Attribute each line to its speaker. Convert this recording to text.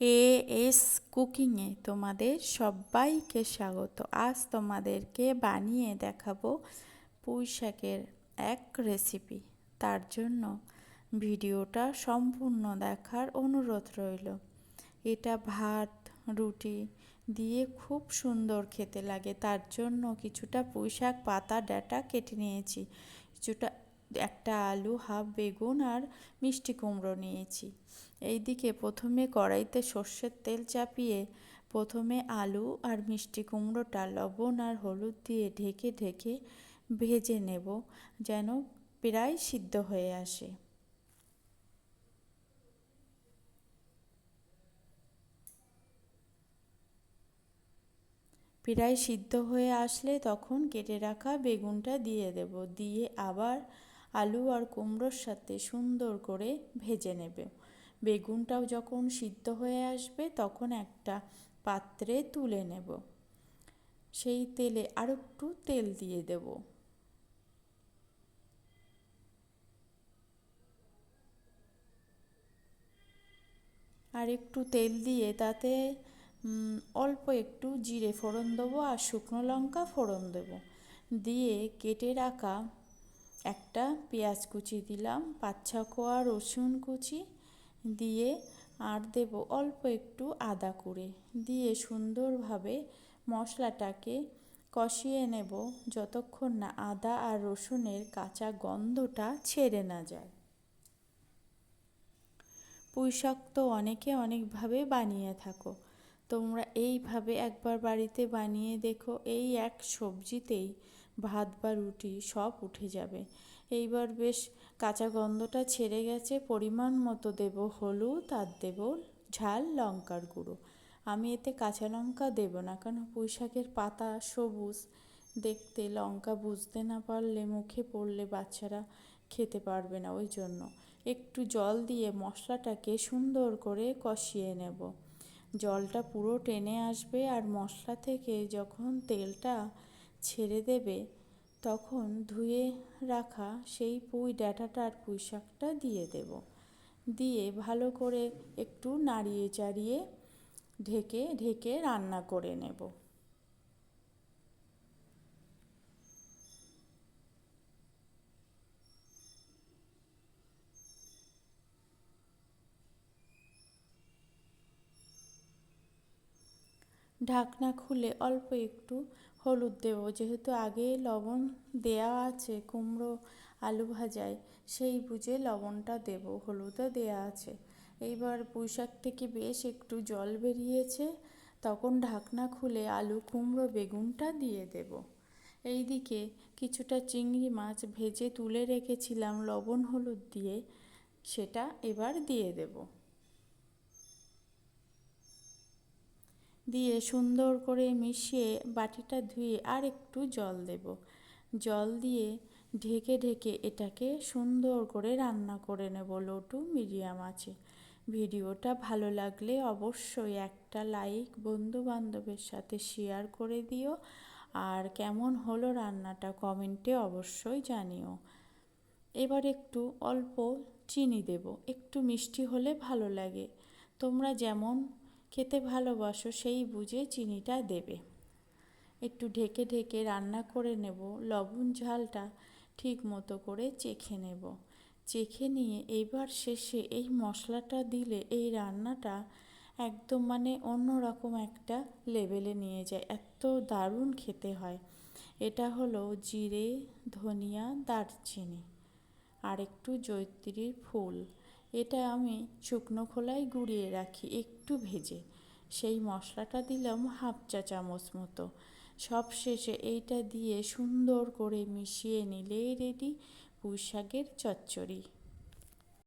Speaker 1: A S কুকিংয়ে তোমাদের সবাইকে স্বাগত। আজ তোমাদেরকে বানিয়ে দেখাবো পুঁই শাকের এক রেসিপি তার জন্য ভিডিওটা সম্পূর্ণ দেখার অনুরোধ রইল। এটা ভাত, রুটি দিয়ে খুব সুন্দর খেতে লাগে। তার জন্য কিছুটা পুঁই শাক পাতা ডাটা কেটে নিয়েছি। কিছুটা একটা আলু, হাফ বেগুন আর মিষ্টি কুমড়ো নিয়েছি। এইদিকে প্রথমে কড়াইতে সর্ষের তেল চাপিয়ে প্রথমে আলু আর মিষ্টি কুমড়োটা, লবণ আর হলুদ দিয়ে ঢেকে ঢেকে ভেজে নেব যেন প্রায় সিদ্ধ হয়ে আসে। প্রায় সিদ্ধ হয়ে আসলে তখন কেটে রাখা বেগুনটা দিয়ে দেব। দিয়ে আবার আলু আর কুমড়োর সাথে সুন্দর করে ভেজে নেবে। বেগুনটাও যখন সিদ্ধ হয়ে আসবে, তখন একটা পাত্রে তুলে নেব। সেই তেলে আর একটু তেল দিয়ে দেব। আর একটু তেল দিয়ে তাতে অল্প একটু জিরে ফোড়ন দেবো আর শুকনো লঙ্কা ফোড়ন দেবো। দিয়ে কেটে রাখা একটা পেঁয়াজ কুচি দিলাম, পাঁচ ছ কোয়া রসুন কুচি দিয়ে আর দেব অল্প একটু আদা কুড়ে। দিয়ে সুন্দরভাবে মশলাটাকে কষিয়ে নেব যতক্ষণ না আদা আর রসুনের কাঁচা গন্ধটা ছেড়ে না যায়। পুঁই শাক তো অনেকে অনেকভাবে বানিয়ে থাকো। তোমরা এইভাবে একবার বাড়িতে বানিয়ে দেখো, এই এক সবজিতেই ভাত বা রুটি সব উঠে যাবে। এইবার বেশ কাঁচা গন্ধটা ছেড়ে গেছে, পরিমাণ মতো দেব হলুদ আর দেব ঝাল লঙ্কার গুঁড়ো। আমি এতে কাঁচা লঙ্কা দেব না, কারণ পুঁই শাকের পাতা সবুজ। দেখতে লঙ্কা বুঝতে না পারলে মুখে পড়লে বাচ্চারা খেতে পারবে না ওই জন্য। একটু জল দিয়ে মশলাটাকে সুন্দর করে কষিয়ে নেব। জলটা পুরো টেনে আসবে আর মশলা থেকে যখন তেলটা ছেড়ে দেবে, তখন ধুয়ে রাখা সেই পুঁই ডাটাটার পুঁই শাকটা দিয়ে দেব। দিয়ে ভালো করে একটু নাড়িয়ে চাড়িয়ে ঢেকে ঢেকে রান্না করে নেব। ঢাকনা খুলে অল্প একটু হলুদ দেবো। যেহেতু আগে লবণ দেয়া আছে, কুমড়ো আলু ভাজায়, সেই বুঝে লবণটা দেব, হলুদও দেয়া আছে। এইবার পুঁইশাক থেকে বেশ একটু জল বেরিয়েছে, তখন ঢাকনা খুলে আলু, কুমড়ো, বেগুনটা দিয়ে দেব। এইদিকে কিছুটা চিংড়ি মাছ ভেজে তুলে রেখেছিলাম লবণ হলুদ দিয়ে, সেটা এবার দিয়ে দেবো। দিয়ে সুন্দর করে মিশিয়ে বাটিটা ধুয়ে আর একটু জল দেব। জল দিয়ে ঢেকে ঢেকে এটাকে সুন্দর করে রান্না করে নেব লটু মিডিয়াম আছে ভিডিওটা ভালো লাগলে অবশ্যই একটা লাইক বন্ধু বান্ধবের সাথে শেয়ার করে দিও আর কেমন হলো রান্নাটা কমেন্টে অবশ্যই জানিও। এবার একটু অল্প চিনি দেব, একটু মিষ্টি হলে ভালো লাগে। তোমরা যেমন খেতে ভালোবাসো, সেই বুঝে চিনিটা দেবে। একটু ঢেকে ঢেকে রান্না করে নেব, লবণ ঝালটা ঠিক মতো করে চেখে নেব। চেখে নিয়ে এইবার শেষে এই মশলাটা দিলে এই রান্নাটা একদম মানে অন্য রকম একটা লেভেলে নিয়ে যায়, এত দারুণ খেতে হয়। এটা হলো জিরে, ধনিয়া, দারচিনি আর একটু জৈত্রীর ফুল। এটা আমি শুকনো খোলায় গুঁড়িয়ে রাখি, একটু ভেজে। সেই মশলাটা দিলাম হাফ চা চামচ মতো। সব শেষে এইটা দিয়ে সুন্দর করে মিশিয়ে নিলেই রেডি পুঁই শাকের চচ্চড়ি।